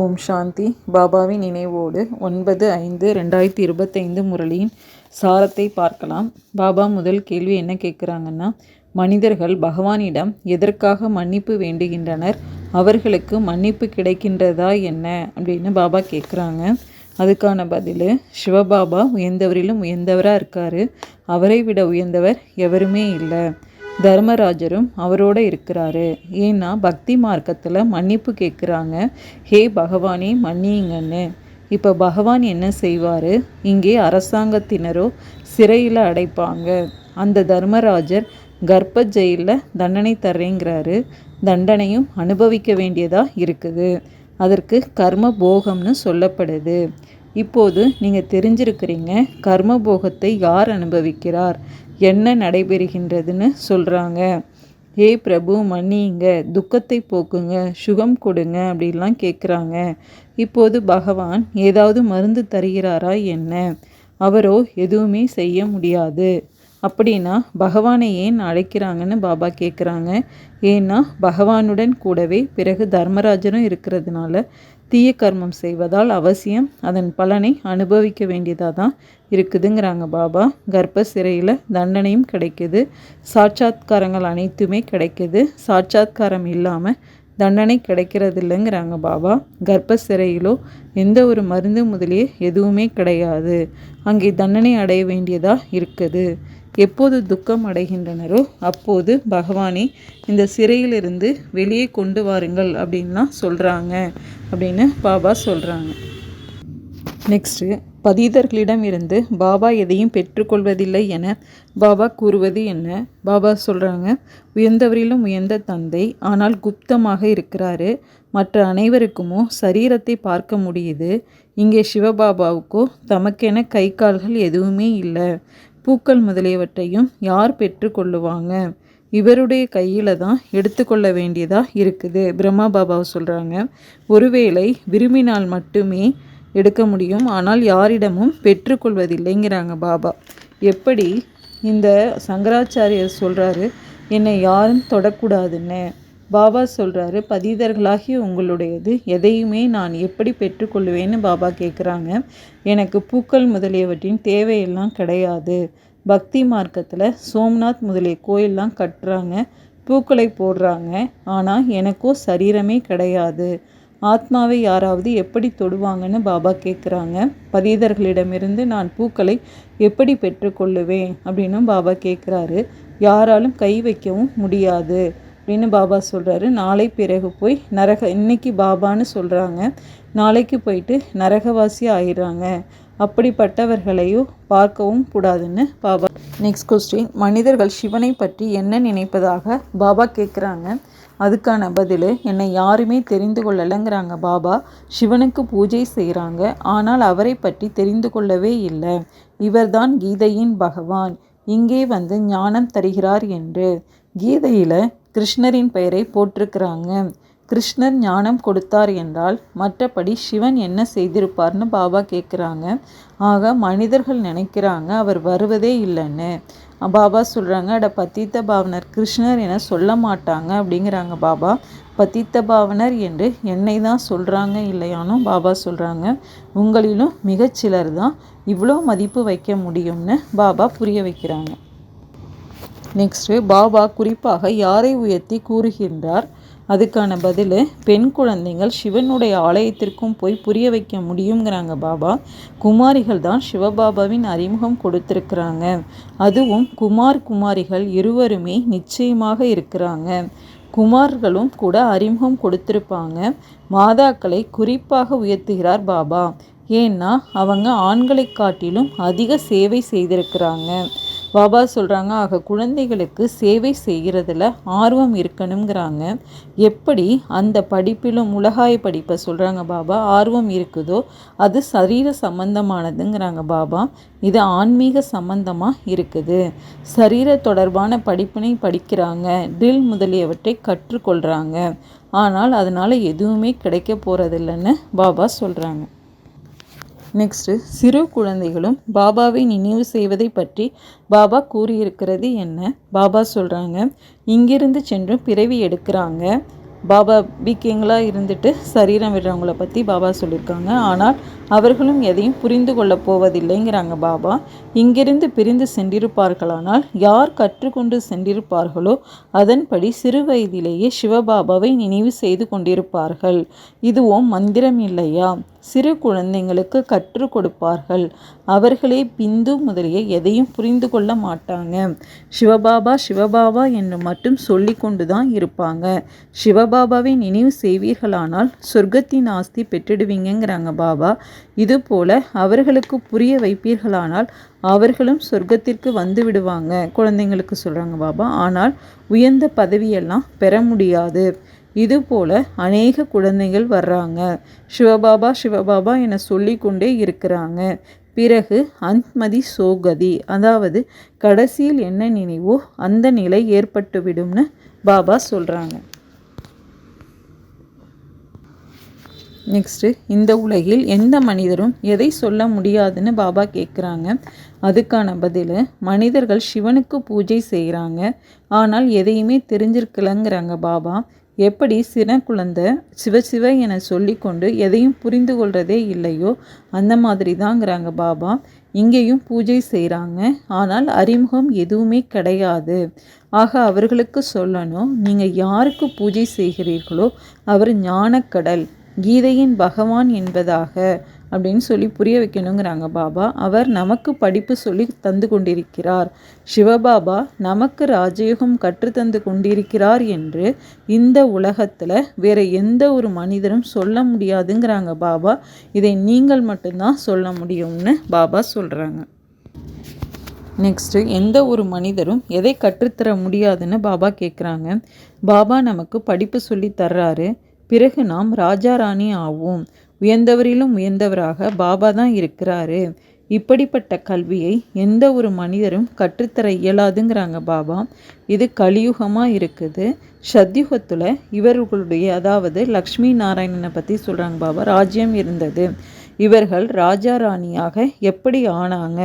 ஓம் சாந்தி. பாபாவின் நினைவோடு ஒன்பது ஐந்து ரெண்டாயிரத்தி இருபத்தைந்து முரளியின் சாரத்தை பார்க்கலாம். பாபா முதல் கேள்வி என்ன கேட்குறாங்கன்னா மனிதர்கள் பகவானிடம் எதற்காக மன்னிப்பு வேண்டுகின்றனர்? அவர்களுக்கு மன்னிப்பு கிடைக்கின்றதா என்ன? அப்படின்னு பாபா கேட்குறாங்க. அதுக்கான பதில் சிவபாபா உயர்ந்தவரிலும் உயர்ந்தவராக இருக்கார். அவரை விட உயர்ந்தவர் எவருமே இல்லை. தர்மராஜரும் அவரோட இருக்கிறாரு. ஏன்னா பக்தி மார்க்கத்தில் மன்னிப்பு கேட்குறாங்க ஹே பகவானே மன்னியுங்கன்னு. இப்போ பகவான் என்ன செய்வார்? இங்கே அரசாங்கத்தினரோ சிறையில் அடைப்பாங்க. அந்த தர்மராஜர் கர்ப்ப ஜெயிலில் தண்டனை தர்றேங்கிறாரு. தண்டனையும் அனுபவிக்க வேண்டியதாக இருக்குது. அதற்கு கர்ம போகம்னு சொல்லப்படுது. இப்போது நீங்கள் தெரிஞ்சிருக்கிறீங்க கர்ம போகத்தை யார் அனுபவிக்கிறார்? என்ன நடைபெறுகின்றதுன்னு சொல்கிறாங்க ஏ பிரபு மன்னிங்க துக்கத்தை போக்குங்க சுகம் கொடுங்க அப்படின்லாம் கேட்குறாங்க இப்போது பகவான் ஏதாவது மருந்து தருகிறாரா என்ன? அவரோ எதுவுமே செய்ய முடியாது. அப்படின்னா பகவானை ஏன் அழைக்கிறாங்கன்னு பாபா கேட்குறாங்க ஏன்னா பகவானுடன் கூடவே பிறகு தர்மராஜனும் இருக்கிறதுனால தீய கர்மம் செய்வதால் அவசியம். அதன் பலனை அனுபவிக்க வேண்டியதாக தான் இருக்குதுங்கிறாங்க பாபா. கர்ப்ப சிறையில் தண்டனையும் கிடைக்குது. சாட்சாத்காரங்கள் அனைத்துமே கிடைக்குது. சாட்சாத்காரம் இல்லாமல் தண்டனை கிடைக்கிறது இல்லைங்கிறாங்க பாபா. கர்ப்ப சிறையிலோ எந்த ஒரு மருந்து முதலியே எதுவுமே கிடையாது. அங்கே தண்டனை அடைய வேண்டியதாக இருக்குது. எப்போது துக்கம் அடைகின்றனரோ அப்போது பகவானை இந்த சிறையிலிருந்து வெளியே கொண்டு வாருங்கள் அப்படின்லாம் சொல்கிறாங்க அப்படின்னு பாபா சொல்கிறாங்க நெக்ஸ்ட்டு பதீதர்களிடம் இருந்து பாபா எதையும் பெற்றுக்கொள்வதில்லை என பாபா கூறுவது என்ன? பாபா சொல்கிறாங்க உயர்ந்தவரிலும் உயர்ந்த தந்தை ஆனால் குப்தமாக இருக்கிறாரு. மற்ற அனைவருக்குமோ சரீரத்தை பார்க்க முடியுது. இங்கே சிவபாபாவுக்கோ தமக்கென கை கால்கள் எதுவுமே இல்லை. பூக்கள் முதலியவற்றையும் யார் பெற்றுக்கொள்ளுவாங்க இவருடைய கையில் தான் எடுத்துக்கொள்ள வேண்டியதாக இருக்குது. பிரம்மா பாபாவை சொல்கிறாங்க ஒருவேளை விரும்பினால் மட்டுமே எடுக்க முடியும் ஆனால் யாரிடமும் பெற்றுக்கொள்வதில்லைங்கிறாங்க பாபா. எப்படி இந்த சங்கராச்சாரியர் சொல்கிறாரு என்னை யாரும் தொடக்கூடாதுன்னு? பாபா சொல்கிறாரு பதிதர்களாகிய உங்களுடையது எதையுமே நான் எப்படி பெற்றுக்கொள்வேன்னு பாபா கேட்குறாங்க எனக்கு பூக்கள் முதலியவற்றின் தேவையெல்லாம் கிடையாது. பக்தி மார்க்கத்தில் சோம்நாத் முதலிய கோயிலெலாம் கட்டுறாங்க பூக்களை போடுறாங்க. ஆனால் எனக்கோ சரீரமே கிடையாது. ஆத்மாவை யாராவது எப்படி தொடுவாங்கன்னு பாபா கேட்குறாங்க பதீதர்களிடமிருந்து நான் பூக்களை எப்படி பெற்றுக்கொள்ளுவேன்? அப்படின்னு பாபா கேட்குறாரு யாராலும் கை வைக்கவும் முடியாது. அப்படின்னு பாபா சொல்கிறாரு நாளை பிறகு போய் நரக இன்னைக்கு பாபான்னு சொல்கிறாங்க நாளைக்கு போயிட்டு நரகவாசி ஆயிடுறாங்க. அப்படிப்பட்டவர்களையும் பார்க்கவும் கூடாதுன்னு பாபா. நெக்ஸ்ட் கொஸ்டின் மனிதர்கள் சிவனை பற்றி என்ன நினைப்பதாக பாபா கேட்குறாங்க அதுக்கான பதில் என்னை யாருமே தெரிந்து கொள்ளலைங்கிறாங்க பாபா. சிவனுக்கு பூஜை செய்கிறாங்க ஆனால் அவரை பற்றி தெரிந்து கொள்ளவே இல்லை. இவர்தான் கீதையின் பகவான். இங்கே வந்து ஞானம் தருகிறார் என்று. கீதையில் கிருஷ்ணரின் பெயரை போட்டிருக்கிறாங்க கிருஷ்ணர் ஞானம் கொடுத்தார் என்றால் மற்றபடி சிவன் என்ன செய்திருப்பார்னு பாபா கேட்குறாங்க. ஆக மனிதர்கள் நினைக்கிறாங்க அவர் வருவதே இல்லைன்னு. பாபா சொல்கிறாங்க அட பத்தித்த பாவனர் கிருஷ்ணர் என சொல்ல மாட்டாங்க அப்படிங்கிறாங்க பாபா. பத்தித்த பாவனர் என்று என்னை தான் சொல்கிறாங்க இல்லையானும் பாபா சொல்கிறாங்க உங்களிலும் மிகச்சிலர் தான் இவ்வளோ மதிப்பு வைக்க முடியும்னு பாபா புரிய வைக்கிறாங்க. நெக்ஸ்ட்டு பாபா குறிப்பாக யாரை உயர்த்தி கூறுகின்றார்? அதுக்கான பதில் பெண் குழந்தைகள் சிவனுடைய ஆலயத்திற்கும் போய் புரிய வைக்க முடியுங்கிறாங்க பாபா. குமாரிகள் தான் சிவபாபாவின் அறிமுகம் கொடுத்துருக்குறாங்க. அதுவும் குமார் குமாரிகள் இருவருமே நிச்சயமாக இருக்கிறாங்க. குமார்களும் கூட அறிமுகம் கொடுத்துருப்பாங்க. மாதாக்களை குறிப்பாக உயர்த்துகிறார் பாபா. ஏன்னா அவங்க ஆண்களை காட்டிலும் அதிக சேவை செய்திருக்கிறாங்க. பாபா சொல்கிறாங்க ஆக குழந்தைகளுக்கு சேவை செய்கிறதுல ஆர்வம் இருக்கணுங்கிறாங்க எப்படி அந்த படிப்பிலும் உலகாய படிப்பை சொல்கிறாங்க பாபா? ஆர்வம் இருக்குதோ? அது சரீர சம்பந்தமானதுங்கிறாங்க பாபா. இது ஆன்மீக சம்பந்தமாக இருக்குது. சரீர தொடர்பான படிப்பினை படிக்கிறாங்க. ட்ரில் முதலியவற்றை கற்றுக்கொள்கிறாங்க ஆனால் அதனால் எதுவுமே கிடைக்க போகிறதில்லன்னு பாபா சொல்கிறாங்க நெக்ஸ்ட்டு சிறு குழந்தைகளும் பாபாவை நினைவு செய்வதை பற்றி பாபா கூறியிருக்கிறது என்ன? பாபா சொல்கிறாங்க இங்கிருந்து சென்று பிறவி எடுக்கிறாங்க. பாபா பிகேங்களாக இருந்துட்டு சரீரம் விடுறவங்கள பற்றி பாபா சொல்லியிருக்காங்க. ஆனால் அவர்களும் எதையும் புரிந்து கொள்ளப் போவதில்லைங்கிறாங்க பாபா. இங்கிருந்து பிரிந்து சென்றிருப்பார்களானால் யார் கற்றுக்கொண்டு சென்றிருப்பார்களோ அதன்படி சிறு வயதிலேயே சிவபாபாவை நினைவு செய்து கொண்டிருப்பார்கள். இதுவும் மந்திரம் இல்லையா? சிறு குழந்தைங்களுக்கு கற்றுக் கொடுப்பார்கள். அவர்களே பிந்து முதலிய எதையும் புரிந்து கொள்ள மாட்டாங்க. சிவபாபா சிவபாபா என்று மட்டும் சொல்லி கொண்டு தான் இருப்பாங்க. சிவபாபாவை நினைவு செய்வீர்களானால் சொர்க்கத்தின் ஆஸ்தி பெற்றுடுவீங்கங்கிறாங்க பாபா. இதுபோல அவர்களுக்கு புரிய வைப்பீர்களானால் அவர்களும் சொர்க்கத்திற்கு வந்து விடுவாங்க. குழந்தைங்களுக்கு சொல்கிறாங்க பாபா ஆனால் உயர்ந்த பதவியெல்லாம் பெற முடியாது. இதுபோல அநேக குழந்தைகள் வர்றாங்க. சிவபாபா சிவபாபா என சொல்லிக்கொண்டே இருக்கிறாங்க. பிறகு அந்மதி சோகதி அதாவது கடைசியில் என்ன நினைவோ அந்த நிலை ஏற்பட்டுவிடும்னு பாபா சொல்கிறாங்க நெக்ஸ்ட்டு இந்த உலகில் எந்த மனிதரும் எதை சொல்ல முடியாதுன்னு பாபா கேட்குறாங்க அதுக்கான பதில் மனிதர்கள் சிவனுக்கு பூஜை செய்கிறாங்க ஆனால் எதையுமே தெரிஞ்சிருக்கலங்கிறாங்க பாபா. எப்படி சின குழந்தை சிவ சிவ என சொல்லிக்கொண்டு எதையும் புரிந்து கொள்கிறதே இல்லையோ அந்த மாதிரி தாங்கிறாங்க பாபா. இங்கேயும் பூஜை செய்கிறாங்க ஆனால் அறிமுகம் எதுவுமே கிடையாது. ஆக அவர்களுக்கு சொல்லணும் நீங்கள் யாருக்கு பூஜை செய்கிறீர்களோ அவர் ஞானக்கடல். கீதையின் பகவான் என்பதாக அப்படின்னு சொல்லி புரிய வைக்கணுங்கிறாங்க பாபா. அவர் நமக்கு படிப்பு சொல்லி தந்து கொண்டிருக்கிறார். சிவபாபா நமக்கு ராஜயோகம் கற்றுத்தந்து கொண்டிருக்கிறார் என்று இந்த உலகத்தில் வேற எந்த ஒரு மனிதரும் சொல்ல முடியாதுங்கிறாங்க பாபா. இதை நீங்கள் மட்டும்தான் சொல்ல முடியும்னு பாபா சொல்கிறாங்க நெக்ஸ்ட்டு எந்த ஒரு மனிதரும் எதை கற்றுத்தர முடியாதுன்னு பாபா கேட்குறாங்க பாபா நமக்கு படிப்பு சொல்லி தர்றாரு. பிறகு நாம் ராஜா ராணி ஆவோம். உயர்ந்தவரிலும் உயர்ந்தவராக பாபா தான் இருக்கிறாரு. இப்படிப்பட்ட கல்வியை எந்த ஒரு மனிதரும் கற்றுத்தர இயலாதுங்கிறாங்க பாபா. இது கலியுகமாக இருக்குது. சத்யுகத்தில் இவர்களுடைய அதாவது லக்ஷ்மி நாராயணனை பற்றி சொல்கிறாங்க பாபா ராஜ்யம் இருந்தது. இவர்கள் ராஜா ராணியாக எப்படி ஆனாங்க?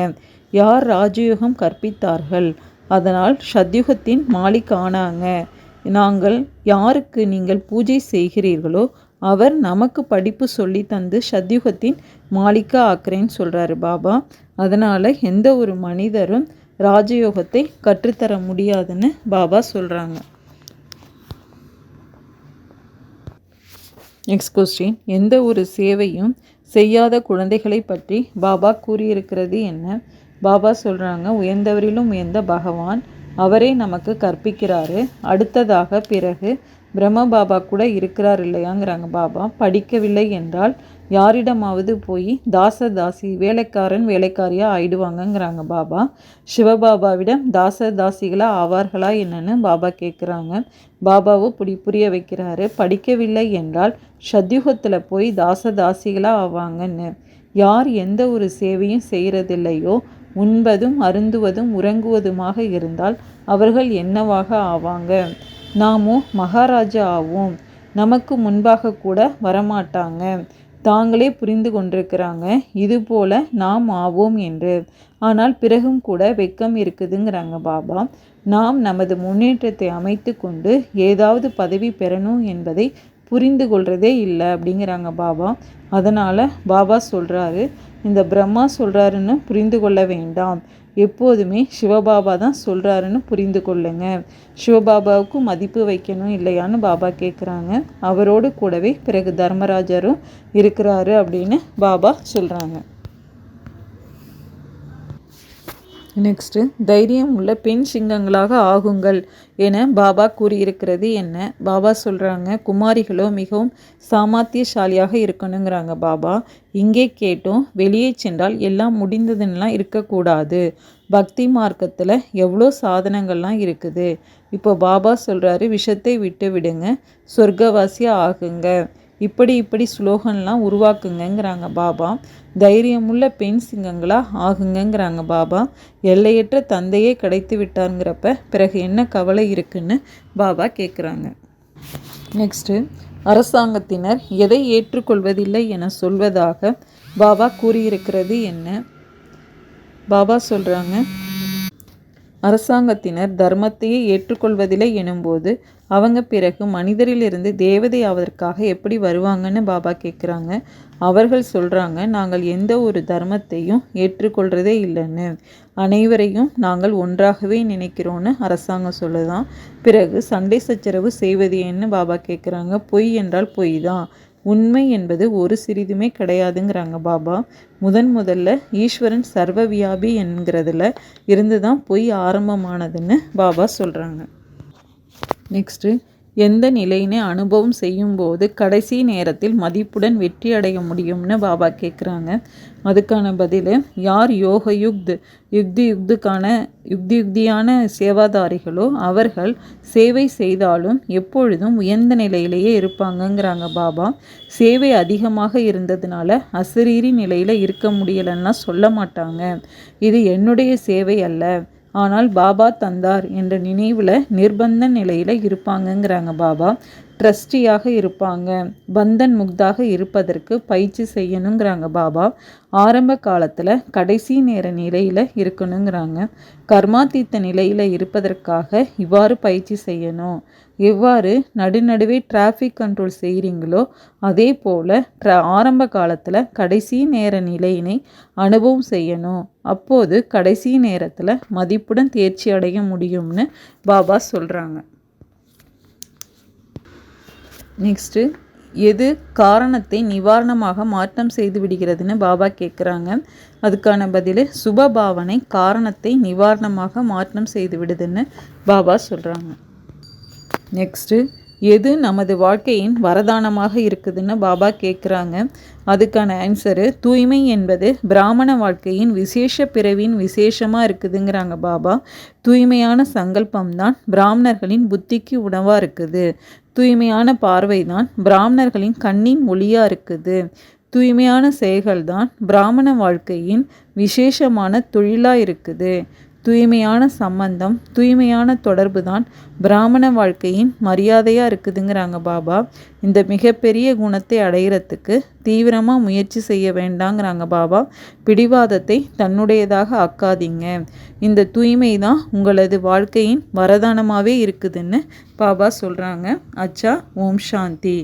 யார் ராஜயுகம் கற்பித்தார்கள்? அதனால் சத்யுகத்தின் மாலிக் ஆனாங்க. நாங்கள் யாருக்கு நீங்கள் பூஜை செய்கிறீர்களோ அவர் நமக்கு படிப்பு சொல்லி தந்து சத்யுகத்தின் மாளிகா ஆக்கிறேன்னு சொல்கிறாரு பாபா. அதனால் எந்த ஒரு மனிதரும் ராஜயோகத்தை கற்றுத்தர முடியாதுன்னு பாபா சொல்கிறாங்க நெக்ஸ்ட் கொஸ்டின் எந்த ஒரு சேவையும் செய்யாத குழந்தைகளை பற்றி பாபா கூறியிருக்கிறது என்ன? பாபா சொல்கிறாங்க உயர்ந்தவரிலும் உயர்ந்த பகவான் அவரே நமக்கு கற்பிக்கிறாரு. அடுத்ததாக பிறகு பிரம்ம பாபா கூட இருக்கிறார் இல்லையாங்கிறாங்க பாபா. படிக்கவில்லை என்றால் யாரிடமாவது போய் தாச தாசி வேலைக்காரன் வேலைக்காரியாக ஆயிடுவாங்கங்கிறாங்க பாபா. சிவபாபாவிடம் தாச தாசிகளாக ஆவார்களா என்னன்னு பாபா கேட்குறாங்க பாபாவும் புடி புரிய வைக்கிறாரு. படிக்கவில்லை என்றால் சத்யுகத்தில் போய் தாச தாசிகளாக ஆவாங்கன்னு. யார் எந்த ஒரு சேவையும் செய்கிறதில்லையோ உண்பதும் அருந்துவதும் உறங்குவதுமாக இருந்தால் அவர்கள் என்னவாக ஆவாங்க? நாமோ மகாராஜா ஆவோம். நமக்கு முன்பாக கூட வரமாட்டாங்க. தாங்களே புரிந்து கொண்டிருக்கிறாங்க. இதுபோல நாம் ஆவோம் என்று. ஆனால் பிறகும் கூட வெக்கம் இருக்குதுங்கிறாங்க பாபா. நாம் நமது முன்னேற்றத்தை அமைத்து கொண்டு ஏதாவது பதவி பெறணும் என்பதை புரிந்து கொள்றதே இல்லை அப்படிங்கிறாங்க பாபா. அதனால் பாபா சொல்கிறாரு இந்த பிரம்மா சொல்கிறாருன்னு புரிந்து கொள்ள வேண்டாம். எப்போதுமே சிவபாபா தான் சொல்கிறாருன்னு புரிந்து கொள்ளுங்க. சிவபாபாவுக்கு மதிப்பு வைக்கணும் இல்லையான்னு பாபா கேட்குறாங்க அவரோடு கூடவே பிறகு தர்மராஜரும் இருக்கிறாரு அப்படின்னு பாபா சொல்கிறாங்க நெக்ஸ்ட்டு தைரியம் உள்ள பெண் சிங்கங்களாக ஆகுங்கள் என பாபா கூறியிருக்கிறது என்ன? பாபா சொல்கிறாங்க குமாரிகளோ மிகவும் சாமர்த்தியசாலியாக இருக்கணுங்கிறாங்க பாபா. இங்கே கேட்டோம் வெளியே சென்றால் எல்லாம் முடிந்ததுன்னெலாம் இருக்கக்கூடாது. பக்தி மார்க்கத்தில் எவ்வளோ சாதனங்கள்லாம் இருக்குது? இப்போ பாபா சொல்கிறாரு விஷத்தை விட்டு விடுங்க சொர்க்கவாசியாக ஆகுங்க. இப்படி இப்படி ஸ்லோகன்லாம் உருவாக்குங்கிறாங்க பாபா. தைரியமுள்ள பெண் சிங்கங்களாக ஆகுங்கங்கிறாங்க பாபா. எல்லையற்ற தந்தையே கிடைத்து விட்டாருங்கிறப்ப பிறகு என்ன கவலை இருக்குன்னு பாபா கேட்குறாங்க நெக்ஸ்ட்டு அரசாங்கத்தினர் எதை ஏற்றுக்கொள்வதில்லை என சொல்வதாக பாபா கூறியிருக்கிறது என்ன? பாபா சொல்கிறாங்க அரசாங்கத்தினர் தர்மத்தையே ஏற்றுக்கொள்வதில்லை எனும்போது அவங்க பிறகு மனிதரிலிருந்து தேவதை ஆவதற்காக எப்படி வருவாங்கன்னு பாபா கேட்குறாங்க அவர்கள் சொல்கிறாங்க நாங்கள் எந்த ஒரு தர்மத்தையும் ஏற்றுக்கொள்கிறதே இல்லைன்னு. அனைவரையும் நாங்கள் ஒன்றாகவே நினைக்கிறோன்னு அரசாங்கம் சொல்லுதான். பிறகு சண்டை சச்சரவு செய்வது என்ன பாபா கேட்குறாங்க பொய் என்றால் பொய் தான் உண்மை என்பது ஒரு சிறிதுமே கிடையாதுங்கிறாங்க பாபா. முதன் முதல்ல ஈஸ்வரன் சர்வ வியாபி என்கிறதுல இருந்து தான் பொய் ஆரம்பமானதுன்னு பாபா சொல்கிறாங்க நெக்ஸ்ட்டு எந்த நிலையினை அனுபவம் செய்யும்போது கடைசி நேரத்தில் மதிப்புடன் வெற்றி அடைய முடியும்னு பாபா கேட்குறாங்க அதுக்கான பதில் யார் யோக யுக்து யுக்தி யுக்துக்கான யுக்தி யுக்தியான சேவாதாரிகளோ அவர்கள் சேவை செய்தாலும் எப்பொழுதும் உயர்ந்த நிலையிலேயே இருப்பாங்கங்கிறாங்க பாபா. சேவை அதிகமாக இருந்ததுனால அசரீரி நிலையில் இருக்க முடியலைன்னா சொல்ல மாட்டாங்க. இது என்னுடைய சேவை அல்ல. ஆனால் பாபா தந்தார் என்ற நினைவில் நிர்பந்த நிலையில் இருப்பாங்கங்கிறாங்க பாபா. ட்ரஸ்டியாக இருப்பாங்க. பந்தன் முக்தாக இருப்பதற்கு பயிற்சி செய்யணுங்கிறாங்க பாபா. ஆரம்ப காலத்தில் கடைசி நேர நிலையில் இருக்கணுங்கிறாங்க. கர்மாத்தீத்த நிலையில் இருப்பதற்காக இவ்வாறு பயிற்சி செய்யணும். எவ்வாறு நடுநடுவே டிராஃபிக் கண்ட்ரோல் செய்கிறீங்களோ அதே போல் ட்ரா ஆரம்ப காலத்தில் கடைசி நேர நிலையினை அனுபவம் செய்யணும். அப்போது கடைசி நேரத்தில் மதிப்புடன் தேர்ச்சி அடைய முடியும்னு பாபா சொல்கிறாங்க நெக்ஸ்ட்டு எது காரணத்தை நிவாரணமாக மாற்றம் செய்து விடுகிறதுன்னு பாபா கேட்குறாங்க அதுக்கான பதில் சுபபாவனை காரணத்தை நிவாரணமாக மாற்றம் செய்து விடுதுன்னு பாபா சொல்கிறாங்க நெக்ஸ்ட்டு எது நமது வாழ்க்கையின் வரதானமாக இருக்குதுன்னு பாபா கேட்குறாங்க அதுக்கான ஆன்சரு தூய்மை என்பது பிராமண வாழ்க்கையின் விசேஷ பிறவின் விசேஷமாக இருக்குதுங்கிறாங்க பாபா. தூய்மையான சங்கல்பம் தான் பிராமணர்களின் புத்திக்கு உணவாக இருக்குது. தூய்மையான பார்வை தான் பிராமணர்களின் கண்ணின் ஒளியாக இருக்குது. தூய்மையான செயல்கள் தான் பிராமண வாழ்க்கையின் விசேஷமான தொழிலாக இருக்குது. தூய்மையான சம்பந்தம் தூய்மையான தொடர்பு தான் பிராமண வாழ்க்கையின் மரியாதையாக இருக்குதுங்கிறாங்க பாபா. இந்த மிகப்பெரிய குணத்தை அடையிறதுக்கு தீவிரமாக முயற்சி செய்ய வேண்டாங்கிறாங்க பாபா. பிடிவாதத்தை தன்னுடையதாக ஆக்காதீங்க. இந்த தூய்மை தான் உங்களது வாழ்க்கையின் வரதானமாகவே இருக்குதுன்னு பாபா சொல்கிறாங்க அச்சா ஓம் சாந்தி.